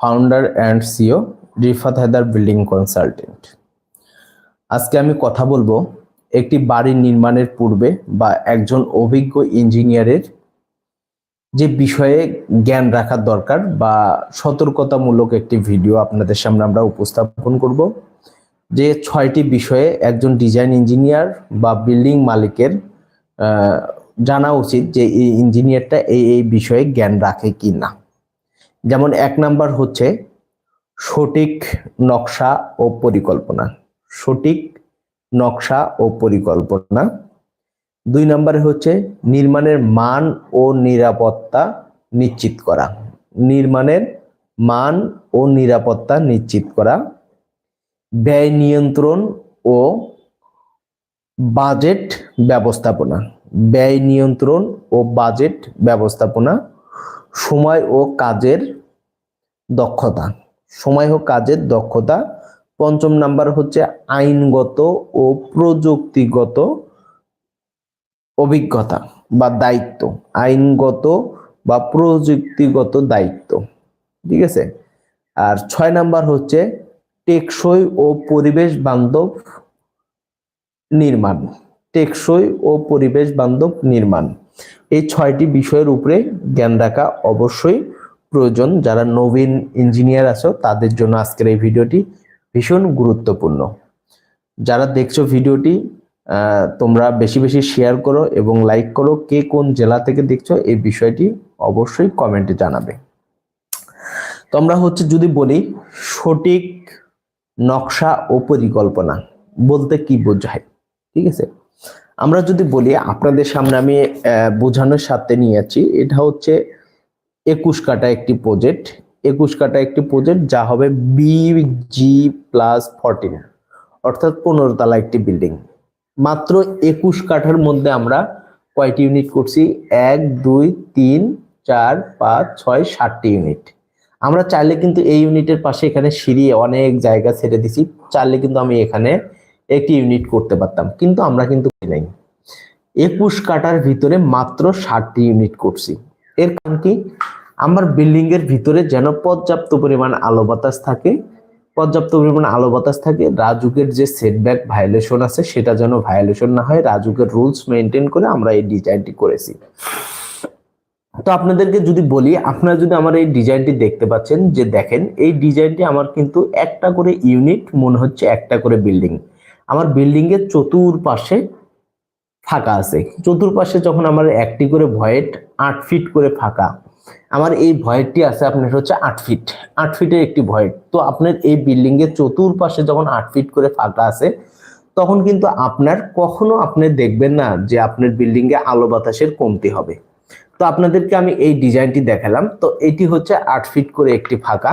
Founder and CEO Rifat Haider building consultant আজকে আমি কথা বলব একটি বাড়ি নির্মাণের পূর্বে বা একজন অভিজ্ঞ ইঞ্জিনিয়ারের যে বিষয়ে জ্ঞান রাখার দরকার বা সতর্কতামূলক একটি ভিডিও আপনাদের সামনে আমরা উপস্থাপন করব, যে ছয়টি বিষয়ে একজন ডিজাইন ইঞ্জিনিয়ার বা বিল্ডিং মালিকের জানা উচিত যে এই ইঞ্জিনিয়ারটা এই এই বিষয়ে জ্ঞান রাখে কি না যেমন এক নাম্বার হচ্ছে সঠিক নকশা ও পরিকল্পনা। সঠিক নকশা ও পরিকল্পনা। দুই নম্বরে হচ্ছে নির্মাণের মান ও নিরাপত্তা নিশ্চিত করা। নির্মাণের মান ও নিরাপত্তা নিশ্চিত করা। ব্যয় নিয়ন্ত্রণ ও বাজেট ব্যবস্থাপনা। ব্যয় নিয়ন্ত্রণ ও বাজেট ব্যবস্থাপনা সময় ও কাজের দক্ষতা। সময় ও কাজের দক্ষতা। পঞ্চম নাম্বার হচ্ছে আইনগত ও প্রযুক্তিগত অভিজ্ঞতা বা দায়িত্ব। আইনগত বা প্রযুক্তিগত দায়িত্ব। ঠিক আছে? আর ছয় নাম্বার হচ্ছে টেকসই ও পরিবেশ বান্ধব নির্মাণ। টেকসই ও পরিবেশ বান্ধব নির্মাণ। এই ছয়টি বিষয়ের উপরে জ্ঞান রাখা অবশ্যই প্রয়োজন। যারা নবীন ইঞ্জিনিয়ার আছো, তাদের জন্য আজকের এই ভিডিওটি ভীষণ গুরুত্বপূর্ণ। যারা দেখছ ভিডিওটি তোমরা বেশি বেশি শেয়ার করো এবং লাইক করো কে কোন জেলা থেকে দেখছ, এই বিষয়টি অবশ্যই কমেন্টে জানাবে। তোমরা হচ্ছে যদি বলি, সঠিক নকশা ও পরিকল্পনা, বলতে কি বোঝায়? ঠিক আছে? আমরা যদি বলি, আপনাদের সামনে আমি বোঝানোর সাথে নিয়ে যাচ্ছি। এটা হচ্ছে একুশ কাটা একটি প্রজেক্ট একুশ কাটা একটি প্রজেক্ট যা হবে বি জি প্লাস ফোরটিন অর্থাৎ পনেরো তলা একটি বিল্ডিং মাত্র একুশ কাঠার মধ্যে আমরা কয়টি ইউনিট করছি? এক, দুই, তিন, চার, পাঁচ, ছয়, সাতটি ইউনিট আমরা চাইলে কিন্তু এই ইউনিটের পাশে এখানে সিঁড়ি, অনেক জায়গা ছেড়ে দিছি। চাইলে কিন্তু আমি এখানে একটি ইউনিট করতে পারতাম, কিন্তু আমরা কিন্তু নাই। একুশ কাটার ভিতরে মাত্র ষাটটি ইউনিট করছি। এর কারণ কি? আমার বিল্ডিং এর ভিতরে যেন পর্যাপ্ত পরিমাণ আলো বাতাস থাকে, পর্যাপ্ত পরিমাণ আলো বাতাস থাকে, রাজুকের যে সেটব্যাক ভায়োলেশন আছে, সেটা যেন ভায়োলেশন না হয়, রাজুকের রুলস মেনটেন করে আমরা এই ডিজাইনটি করেছি। তো আপনাদেরকে যদি বলি, আপনারা যদি আমার এই ডিজাইনটি দেখতে পাচ্ছেন, যে দেখেন, এই ডিজাইনটি আমার কিন্তু একটা করে ইউনিট মনে হচ্ছে একটা করে বিল্ডিং আমার বিল্ডিং এর চতুর্পাশে ফাঁকা আছে। চতুর্পাশে যখন আমার একটি করে ভয়েট আট ফিট করে ফাঁকা, আমার এই ভয়েটটি আছে আপনার হচ্ছে আট ফিট আট ফিটের একটি ভয়েট তো আপনার এই বিল্ডিং এর চতুর্পাশে যখন আট ফিট করে ফাঁকা আছে, তখন কিন্তু আপনার কখনো আপনি দেখবেন না যে আপনার বিল্ডিং এ আলো বাতাসের কমতি হবে। তো আপনাদেরকে আমি এই ডিজাইনটি দেখালাম। তো এটি হচ্ছে আট ফিট করে একটি ফাঁকা।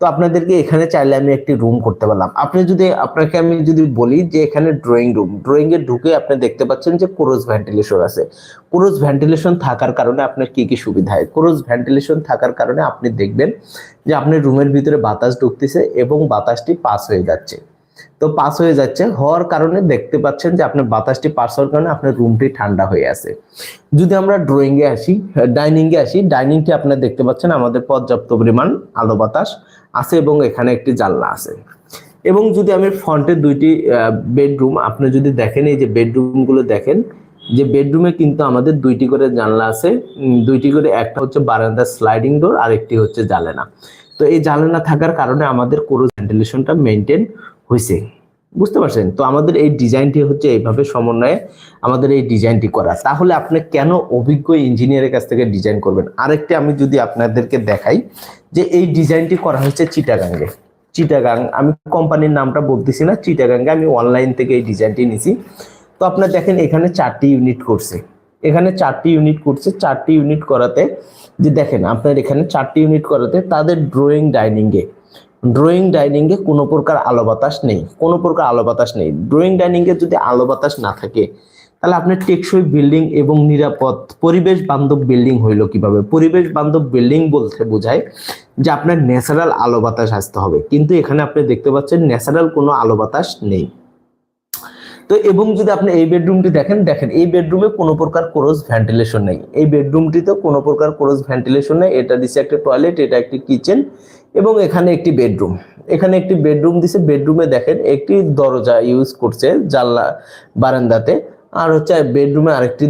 তো আপনাদেরকে এখানে চাইলে আমি একটি রুম করতে পারলাম। আপনি যদি, আপনাকে আমি যদি বলি যে এখানে ড্রয়িং রুম ড্রয়িং এর ঢুকে আপনি দেখতে পাচ্ছেন যে ক্রোজ ভেন্টিলেশন আছে। ক্রোজ ভেন্টিলেশন থাকার কারণে আপনার কি কি সুবিধা হয়? ক্রোজ ভেন্টিলেশন থাকার কারণে আপনি দেখবেন যে আপনার রুমের ভিতরে বাতাস ঢুকতেছে এবং বাতাসটি পাস হয়ে যাচ্ছে। তো পাস হয়ে যাচ্ছে। হওয়ার কারণে দেখতে পাচ্ছেন যে আপনার বাতাসটি পাস হওয়ার কারণে আপনার রুমটি ঠান্ডা হয়ে আছে। যদি আমরা ড্রয়িং এ আসি ডাইনিং এ আসি ডাইনিংটি আপনারা দেখতে পাচ্ছেন আমাদের পর্যাপ্ত পরিমাণ আলো বাতাস আছে এবং এখানে একটি জানলা আছে। এবং যদি আমি ফ্রন্টের দুইটি বেডরুম আপনি যদি দেখেন এই যে বেডরুমগুলো দেখেন, যে বেডরুমে কিন্তু আমাদের দুইটি করে জানলা আছে দুইটি করে, একটা হচ্ছে বারান্দার স্লাইডিং ডোর আর একটি হচ্ছে জানালা। তো এই জানালা থাকার কারণে আমাদের কোরস ভেন্টিলেশনটা মেনটেন হয়েছে বুঝতে পারছেন? তো আমাদের এই ডিজাইনটি হচ্ছে এইভাবে সমন্বয়ে আমাদের এই ডিজাইনটি করা। তাহলে আপনি কেন অভিজ্ঞ ইঞ্জিনিয়ারের কাছ থেকে ডিজাইন করবেন? আরেকটি আমি যদি আপনাদেরকে দেখাই যে এই ডিজাইনটি করা হয়েছে চিটাগাঙ্গে। চিটাগাং, আমি কোম্পানির নামটা বলতেছি না, চিটাগাঙ্গে আমি অনলাইন থেকে এই ডিজাইনটি নিছি। তো আপনার দেখেন এখানে চারটি ইউনিট করছে। এখানে চারটি ইউনিট করছে। চারটি ইউনিট করাতে যে দেখেন, আপনার এখানে চারটি ইউনিট করাতে তাদের ড্রয়িং, ডাইনিংয়ে ড্রয়িং ডাইনিংয়ে কোনো প্রকার আলো বাতাস নেই, কোনো প্রকার আলো বাতাস নেই। ড্রয়িং ডাইনিংয়ে যদি আলো বাতাস না থাকে, তাহলে আপনার টেকসই বিল্ডিং এবং নিরাপদ পরিবেশ বান্ধব বিল্ডিং হইল কীভাবে? পরিবেশ বান্ধব বিল্ডিং বলতে বোঝায় যে আপনার ন্যাচারাল আলো বাতাস আসতে হবে। কিন্তু এখানে আপনি দেখতে পাচ্ছেন ন্যাচারাল কোনো আলো বাতাস নেই। তো এবং যদি আপনি এই বেডরুমটি দেখেন দেখেন এই বেডরুমে কোনো প্রকার ক্রস ভেন্টিলেশন নেই। এই বেডরুমটিতে কোনো প্রকার ক্রস ভেন্টিলেশন নেই। এটা দিচ্ছে একটা টয়লেট এটা একটি কিচেন এবং এখানে একটি বেডরুম। এখানে একটি বেডরুম দিছে। বেডরুমে দেখেন একটি দরজা ইউজ করছে জানলা বারান্দাতে। আর হচ্ছে বেডরুমে আরেকটি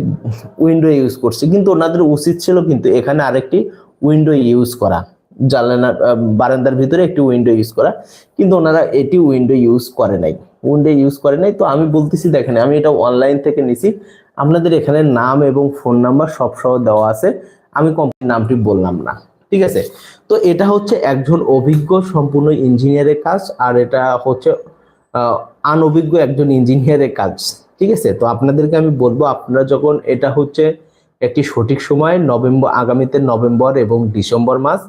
উইন্ডো ইউজ করছে। কিন্তু ওনাদের উচিত ছিল কিন্তু এখানে আরেকটি উইন্ডো ইউজ করা। জানলা বারান্দার ভিতরে একটি উইন্ডো ইউজ করা। কিন্তু ওনারা এটি উইন্ডো ইউজ করে নাই। উইন্ডো ইউজ করে নাই। তো আমি বলতেছি, দেখেন, আমি এটা অনলাইন থেকে নিছি। আপনাদের এখানে নাম এবং ফোন নাম্বার সব সহ দেওয়া আছে। আমি কোম্পানির নামটি বললাম না। ঠিক আছে? তো এটা হচ্ছে একজন অভিজ্ঞ সম্পূর্ণ ইঞ্জিনিয়ারের কাজ আর এটা হচ্ছে আনঅভিজ্ঞ একজন ইঞ্জিনিয়ারের কাজ, ঠিক আছে? তো আপনাদেরকে আমি বলব, আপনারা যখন এটা হচ্ছে একটি সঠিক সময়, নভেম্বর, আগামীতে নভেম্বর এবং ডিসেম্বর মাস,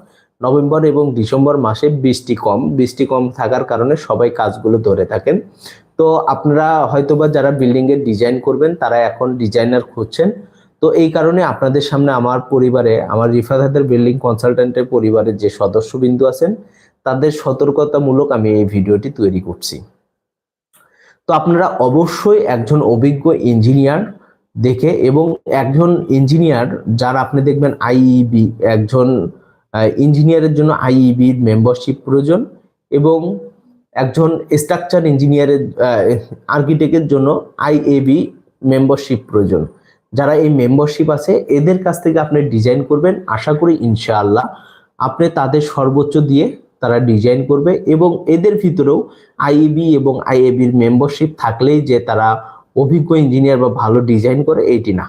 নভেম্বর এবং ডিসেম্বর মাসে বৃষ্টি কম বৃষ্টি কম থাকার কারণে সবাই কাজগুলো ধরে থাকেন। তো আপনারা হয়তোবা যারা বিল্ডিং এর ডিজাইন করবেন, তারা এখন ডিজাইনার খুঁজছেন। তো এই কারণে আপনাদের সামনে আমার পরিবারে, আমার রিফাত বিল্ডিং কনসালটেন্টের পরিবারের যে সদস্যবিন্দু আছেন, তাদের সতর্কতামূলক আমি এই ভিডিওটি তৈরি করছি। তো আপনারা অবশ্যই একজন অভিজ্ঞ ইঞ্জিনিয়ার দেখে এবং একজন ইঞ্জিনিয়ার যার আপনি দেখবেন আইইবি, একজন ইঞ্জিনিয়ারের জন্য আইইবি মেম্বারশিপ প্রয়োজন এবং একজন স্ট্রাকচার ইঞ্জিনিয়ারের আর্কিটেক্টের জন্য আইএবি মেম্বারশিপ প্রয়োজন। যারা এই মেম্বারশিপ আছে, এদের কাছ থেকে আপনি ডিজাইন করবেন। আশা করি ইনশাআল্লাহ আপনি তাদের সর্বোচ্চ দিয়ে তারা ডিজাইন করবে এবং এদের ভিতরেও আইএবি এবং আইএবির মেম্বারশিপ থাকলেই যে তারা অভিজ্ঞ ইঞ্জিনিয়ার বা ভালো ডিজাইন করে, এইটি না।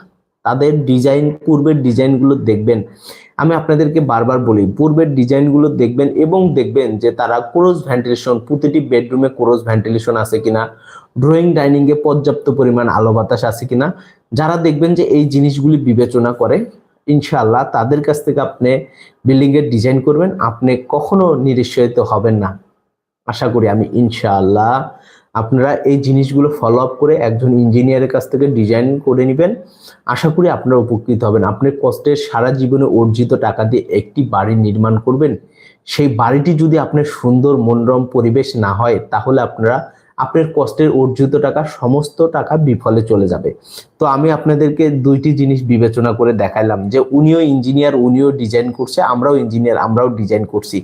তাদের ডিজাইন পূর্বের ডিজাইনগুলো দেখবেন। আমি আপনাদেরকে বারবার বলি, পূর্বের ডিজাইনগুলো দেখবেন এবং দেখবেন যে তারা ক্রোজ ভেন্টিলেশন প্রতিটি বেডরুমে ক্রোজ ভেন্টিলেশন আছে কিনা ড্রয়িং ডাইনিং এ পর্যাপ্ত পরিমাণ আলো বাতাস আছে কিনা, যারা দেখবেন যে এই জিনিসগুলি বিবেচনা করে, ইনশাআল্লাহ তাদের কাছ থেকে আপনি বিল্ডিং এর ডিজাইন করবেন, আপনি কখনো নিরুৎসাহিত হবেন না। আশা করি আমি ইনশাআল্লাহ আপনারা এই জিনিসগুলো ফলো আপ করে একজন ইঞ্জিনিয়ারের কাছ থেকে ডিজাইন করে নেবেন। আশা করি আপনারা উপকৃত হবেন। আপনি কষ্টের সারা জীবনে অর্জিত টাকা দিয়ে একটি বাড়ি নির্মাণ করবেন। সেই বাড়িটি যদি আপনার সুন্দর মনোরম পরিবেশ না হয়, তাহলে আপনারা আপনার কষ্টের অর্জিত টাকা, সমস্ত টাকা বিফলে চলে যাবে। তো আমি আপনাদেরকে দুইটি জিনিস বিবেচনা করে দেখাইলাম যে উনিও ইঞ্জিনিয়ার উনিও ডিজাইন করছে, আমরাও ইঞ্জিনিয়ার আমরাও ডিজাইন করছি।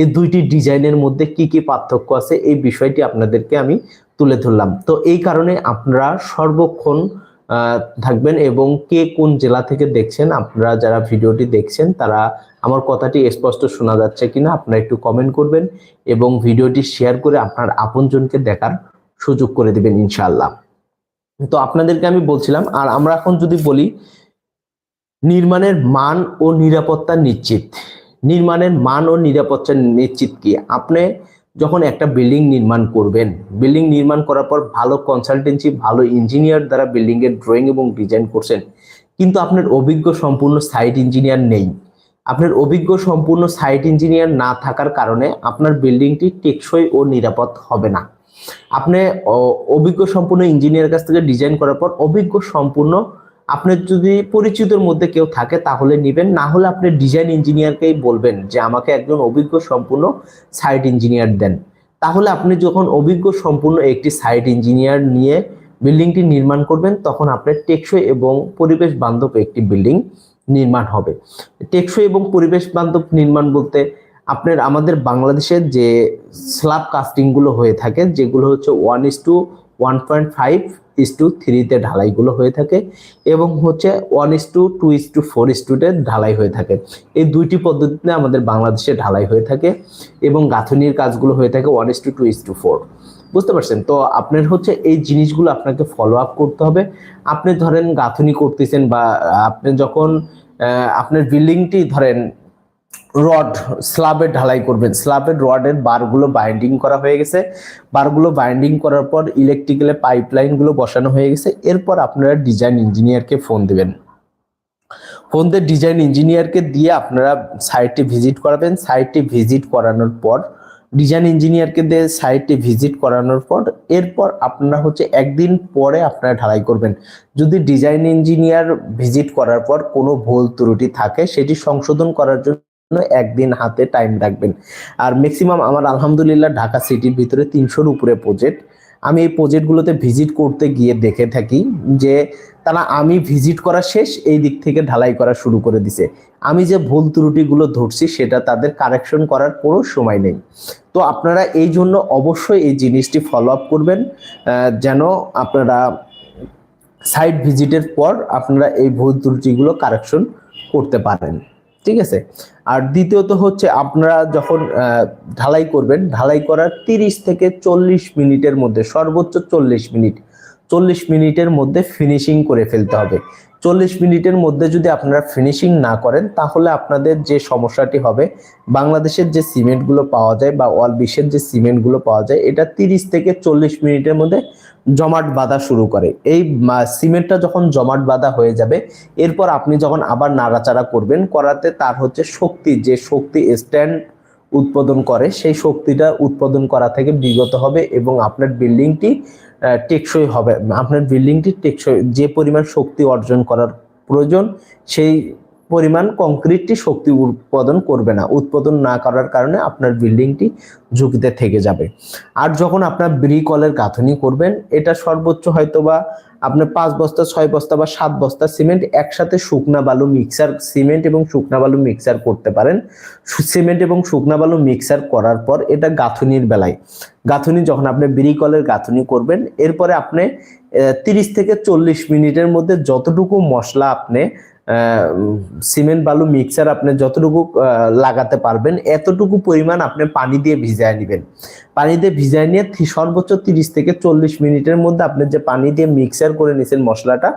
এই দুইটি ডিজাইনের মধ্যে কি কি পার্থক্য আছে এই বিষয়টি আপনাদেরকে আমি তুলে ধরলাম। তো এই কারণে আপনারা সর্বক্ষণ থাকবেন এবং কে কোন জেলা থেকে দেখছেন, আপনারা যারা ভিডিওটি দেখছেন, তারা আমার কথাটি স্পষ্ট শোনা যাচ্ছে কিনা আপনারা একটু কমেন্ট করবেন এবং ভিডিওটি শেয়ার করে আপনার আপনজনকে দেখার সুযোগ করে দিবেন ইনশাআল্লাহ। তো আপনাদেরকে আমি বলছিলাম, আর আমরা এখন যদি বলি, নির্মাণের মান ও নিরাপত্তা নিশ্চিত। নির্মাণের মান ও নিরাপত্তা নিশ্চিত কি? আপনি যখন একটা বিল্ডিং নির্মাণ করবেন বিল্ডিং নির্মাণ করার পর ভালো কনসালটেন্সি ভালো ইঞ্জিনিয়ার দ্বারা বিল্ডিং এর ড্রয়িং এবং ডিজাইন করছেন, কিন্তু আপনার অভিজ্ঞ সম্পূর্ণ সাইট ইঞ্জিনিয়ার নেই। আপনার অভিজ্ঞ সম্পূর্ণ সাইট ইঞ্জিনিয়ার না থাকার কারণে আপনার বিল্ডিংটি টেকসই ও নিরাপদ হবে না। আপনি অভিজ্ঞ সম্পূর্ণ ইঞ্জিনিয়ার কাছ থেকে ডিজাইন করার পর অভিজ্ঞ সম্পূর্ণ আপনার যদি পরিচিতর মধ্যে কেউ থাকে, তাহলে নিবেন। না হলে আপনি ডিজাইন ইঞ্জিনিয়ারকেই বলবেন যে, আমাকে একজন অভিজ্ঞ সম্পূর্ণ সাইট ইঞ্জিনিয়ার দেন। তাহলে আপনি যখন অভিজ্ঞ সম্পূর্ণ একটি সাইট ইঞ্জিনিয়ার নিয়ে বিল্ডিংটি নির্মাণ করবেন, তখন আপনার টেকসই এবং পরিবেশ বান্ধব একটি বিল্ডিং নির্মাণ হবে। টেকসই এবং পরিবেশ বান্ধব নির্মাণ বলতে আপনার আমাদের বাংলাদেশের যে স্ল্যাব কাস্টিংগুলো হয়ে থাকে, যেগুলো হচ্ছে one is to one point five is to থ্রিতে ঢালাইগুলো হয়ে থাকে এবং হচ্ছে one is to two is to four টুতে ঢালাই হয়ে থাকে। এই দুইটি পদ্ধতিতে আমাদের বাংলাদেশে ঢালাই হয়ে থাকে এবং গাঁথনির কাজগুলো হয়ে থাকে one is to two is to four বুঝতে পারছেন? তো আপনার হচ্ছে এই জিনিসগুলো আপনাকে ফলো আপ করতে হবে। আপনি ধরেন গাঁথনি করতেছেন বা আপনি যখন আপনার বিল্ডিংটি ধরেন রড স্ল্যাবের ঢালাই করবেন। স্ল্যাবের রডের বারগুলো বাইন্ডিং করা হয়ে গেছে। বারগুলো বাইন্ডিং করার পর ইলেকট্রিক্যালের পাইপলাইনগুলো বসানো হয়ে গেছে। এরপর আপনারা ডিজাইন ইঞ্জিনিয়ারকে ফোন দিবেন। ফোন দিয়ে ডিজাইন ইঞ্জিনিয়ারকে দিয়ে আপনারা সাইটটি ভিজিট করাবেন। সাইটটি ভিজিট করানোর পর ডিজাইন ইঞ্জিনিয়ারকে দিয়ে সাইটটি ভিজিট করানোর পর, এরপর আপনারা হচ্ছে একদিন পরে আপনারা ঢালাই করবেন। যদি ডিজাইন ইঞ্জিনিয়ার ভিজিট করার পর কোনো ভুল ত্রুটি থাকে, সেটি সংশোধন করার জন্য একদিন হাতে টাইম রাখবেন। আর ম্যাক্সিমাম আমার আলহামদুলিল্লাহ ঢাকা সিটির ভিতরে তিনশোর উপরে প্রজেক্ট আমি এই প্রজেক্টগুলোতে ভিজিট করতে গিয়ে দেখে থাকি যে, তারা আমি ভিজিট করা শেষ, এই দিক থেকে ঢালাই করা শুরু করে দিছে। আমি যে ভুল ত্রুটিগুলো ধরছি, সেটা তাদের কারেকশন করার কোনো সময় নেই। তো আপনারা এই জন্য অবশ্যই এই জিনিসটি ফলো আপ করবেন যেন আপনারা সাইট ভিজিটের পর আপনারা এই ভুল ত্রুটিগুলো কারেকশন করতে পারেন। ঠিক আছে? আর দ্বিতীয়ত হচ্ছে আপনারা যখন ঢালাই করবেন, ঢালাই করার তিরিশ থেকে চল্লিশ মিনিটের মধ্যে, সর্বোচ্চ চল্লিশ মিনিট, চল্লিশ মিনিটের মধ্যে ফিনিশিং করে ফেলতে হবে। চল্লিশ মিনিটের মধ্যে যদি আপনারা ফিনিশিং না করেন, তাহলে আপনাদের যে সমস্যাটি হবে, বাংলাদেশের যে সিমেন্টগুলো পাওয়া যায় বা অল বিশ্বের যে সিমেন্টগুলো পাওয়া যায়, এটা তিরিশ থেকে চল্লিশ মিনিটের মধ্যে জমাট বাঁধা শুরু করে। এই সিমেন্টটা যখন জমাট বাঁধা হয়ে যাবে, এরপর আপনি যখন আবার নাড়াচাড়া করবেন, করাতে তার হচ্ছে শক্তি, যে শক্তি স্ট্যান্ড উৎপাদন করে, সেই শক্তিটা উৎপাদন করা থেকে বিগত হবে এবং আপনার বিল্ডিংটি টেকসই হবে। আপনার বিল্ডিংটি টেকসই, যে পরিমাণ শক্তি অর্জন করার প্রয়োজন, সেই পরিমাণ কংক্রিটটি শক্তি উৎপাদন করবে না। উৎপাদন না করার কারণে আপনার বিল্ডিংটি ঝুঁকিতে থেকে যাবে। আর যখন আপনার ব্রিকলের গাঁথনি করবেন, এটা সর্বোচ্চ হয়তোবা আপনি পাঁচ বস্তা, ছয় বস্তা বা সাত বস্তা সিমেন্ট একসাথে শুকনা বালু মিক্সার সিমেন্ট এবং শুকনা বালু মিক্সার করতে পারেন। সিমেন্ট এবং শুকনা বালু মিক্সার করার পর এটা গাঁথনির বেলায়। গাঁথনি যখন আপনি ব্রিকলের গাঁথনি করবেন, এরপরে আপনি তিরিশ থেকে চল্লিশ মিনিটের মধ্যে যতটুকু মশলা আপনি সিমেন্ট, বালু, মিক্সার আপনি যতটুকু লাগাতে পারবেন, এতটুকু পরিমাণ আপনি পানি দিয়ে ভিজায় নেবেন। পানি দিয়ে ভিজায় নিয়ে সর্বোচ্চ তিরিশ থেকে চল্লিশ মিনিটের মধ্যে আপনি যে পানি দিয়ে মিক্সার করে নিয়েছেন মশলাটা,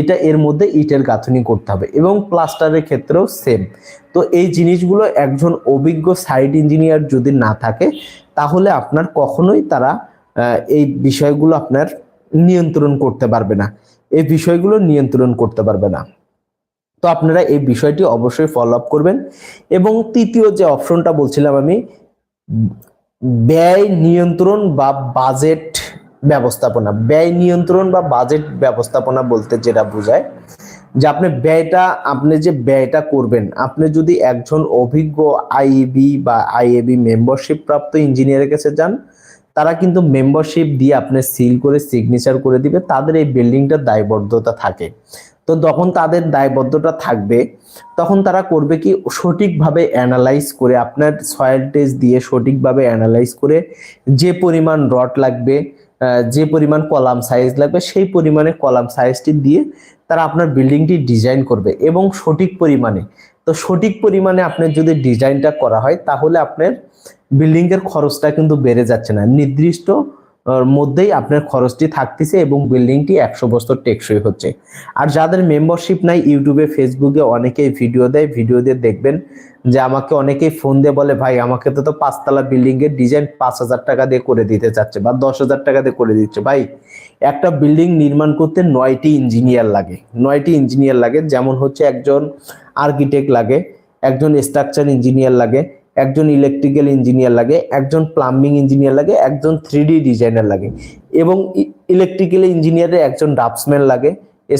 এটা এর মধ্যে ইটের গাঁথনি করতে হবে এবং প্লাস্টারের ক্ষেত্রেও সেম তো এই জিনিসগুলো একজন অভিজ্ঞ সাইট ইঞ্জিনিয়ার যদি না থাকে, তাহলে আপনার কখনোই তারা এই বিষয়গুলো আপনার নিয়ন্ত্রণ করতে পারবে না। এই বিষয়গুলো নিয়ন্ত্রণ করতে পারবে না। তো আপনারা এই বিষয়টি অবশ্যই ফলো আপ করবেন। এবং তৃতীয় যে অপশনটা বলছিলাম আমি, ব্যয় নিয়ন্ত্রণ বা বাজেট ব্যবস্থাপনা। ব্যয় নিয়ন্ত্রণ বা বাজেট ব্যবস্থাপনা বলতে যেটা বোঝায়, যে আপনি ব্যয়টা, আপনি যে ব্যয়টা করবেন, আপনি যদি একজন অভিজ্ঞ আইএবি বা আইএবি মেম্বারশিপ প্রাপ্ত ইঞ্জিনিয়ারের কাছে যান, তারা কিন্তু মেম্বারশিপ দিয়ে আপনি সিল করে সিগনেচার করে দিবে, তাদের এই বিল্ডিংটার দায়বদ্ধতা থাকে। তো যখন তাদের দায়বদ্ধতা থাকবে। তখন তারা করবে কি? সঠিকভাবে অ্যানালাইজ করে আপনার সয়েল টেস্ট দিয়ে সঠিকভাবে অ্যানালাইজ করে যে পরিমাণ রড লাগবে যে পরিমাণ কলাম সাইজ লাগবে, সেই পরিমাণে কলাম সাইজটি দিয়ে তারা আপনার বিল্ডিংটি ডিজাইন করবে এবং সঠিক পরিমাণে। তো সঠিক পরিমাণে আপনার যদি ডিজাইনটা করা হয়, তাহলে আপনার বিল্ডিংয়ের খরচটা কিন্তু বেড়ে যাচ্ছে না। নির্দিষ্ট মধ্যেই আপনার খরচটি থাকতেছে এবং বিল্ডিংটি একশো বছর টেকসই হচ্ছে। আর যাদের মেম্বারশিপ নাই ইউটিউবে ফেসবুকে অনেকেই ভিডিও দেয়। ভিডিও দিয়ে দেখবেন যে আমাকে অনেকেই ফোন দিয়ে বলে, ভাই, আমাকে তো তো পাঁচতলা বিল্ডিং এর ডিজাইন পাঁচ হাজার টাকা দিয়ে করে দিতে চাচ্ছে বা দশ হাজার টাকা দিয়ে করে দিচ্ছে। ভাই, একটা বিল্ডিং নির্মাণ করতে নয়টি ইঞ্জিনিয়ার লাগে। নয়টি ইঞ্জিনিয়ার লাগে। যেমন হচ্ছে একজন আর্কিটেক্ট লাগে, একজন স্ট্রাকচার ইঞ্জিনিয়ার লাগে একজন ইলেকট্রিক্যাল ইঞ্জিনিয়ার লাগে, একজন প্লাম্বিং ইঞ্জিনিয়ার লাগে, একজন থ্রি ডিজাইনার লাগে এবং ইলেকট্রিক্যাল ইঞ্জিনিয়ারের একজন ড্রাফটসম্যান লাগে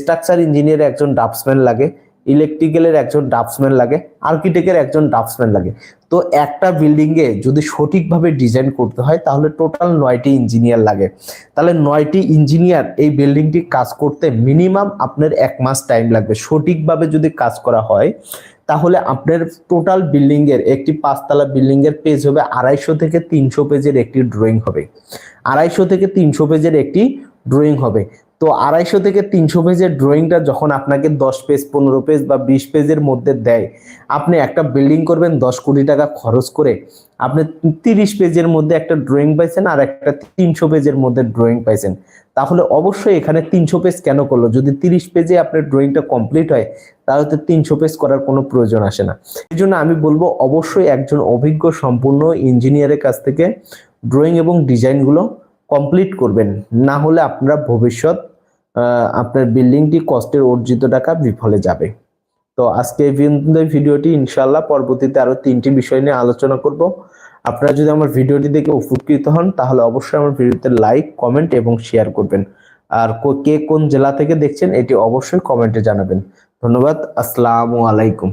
স্ট্রাকচার ইঞ্জিনিয়ারের একজন ড্রাফটসম্যান লাগে ইলেকট্রিক্যালের একজন ড্রাফটসম্যান লাগে আর্কিটেক্টের একজন ড্রাফটসম্যান লাগে। তো একটা বিল্ডিং এ যদি সঠিকভাবে ডিজাইন করতে হয়, তাহলে টোটাল নয়টি ইঞ্জিনিয়ার লাগে। তাহলে নয়টি ইঞ্জিনিয়ার এই বিল্ডিংটি কাজ করতে মিনিমাম আপনার এক মাস টাইম লাগবে। সঠিকভাবে যদি কাজ করা হয় তাহলে আপনার টোটাল বিল্ডিং এর একটি পাঁচতলা বিল্ডিং এর পেজ হবে আড়াইশো থেকে তিনশো পেজের একটি ড্রয়িং হবে। আড়াইশো থেকে তিনশো পেজের একটি ড্রয়িং হবে। তো আড়াইশো থেকে তিনশো পেজের ড্রয়িংটা যখন আপনাকে দশ পেজ, পনেরো পেজ বা বিশ পেজের মধ্যে দেয়, আপনি একটা বিল্ডিং করবেন দশ কোটি টাকা খরচ করে, আপনি তিরিশ পেজের মধ্যে একটা ড্রয়িং পাইছেন আর একটা তিনশো পেজের মধ্যে ড্রয়িং পাইছেন। তাহলে অবশ্যই এখানে তিনশো পেজ কেন করল? যদি তিরিশ পেজে আপনার ড্রয়িংটা কমপ্লিট হয়, তাহলে তো তিনশো পেজ করার কোনো প্রয়োজন আসে না। এই জন্য আমি বলব, অবশ্যই একজন অভিজ্ঞ, সম্পূর্ণ ইঞ্জিনিয়ারের কাছ থেকে ড্রয়িং এবং ডিজাইনগুলো কমপ্লিট করবেন। না হলে আপনারা ভবিষ্যৎ আপনার বিল্ডিংটি কষ্টের অর্জিত টাকা বিফলে যাবে। তো আজকে ভিডিওটি ইনশাল্লাহ পরবর্তীতে আরও তিনটি বিষয় নিয়ে আলোচনা করব। আপনারা যদি আমার ভিডিওটি দেখে উপকৃত হন, তাহলে অবশ্যই আমার ভিডিওতে লাইক কমেন্ট এবং শেয়ার করবেন। আর কে কোন জেলা থেকে দেখছেন, এটি অবশ্যই কমেন্টে জানাবেন। ধন্যবাদ, আসসালামু আলাইকুম।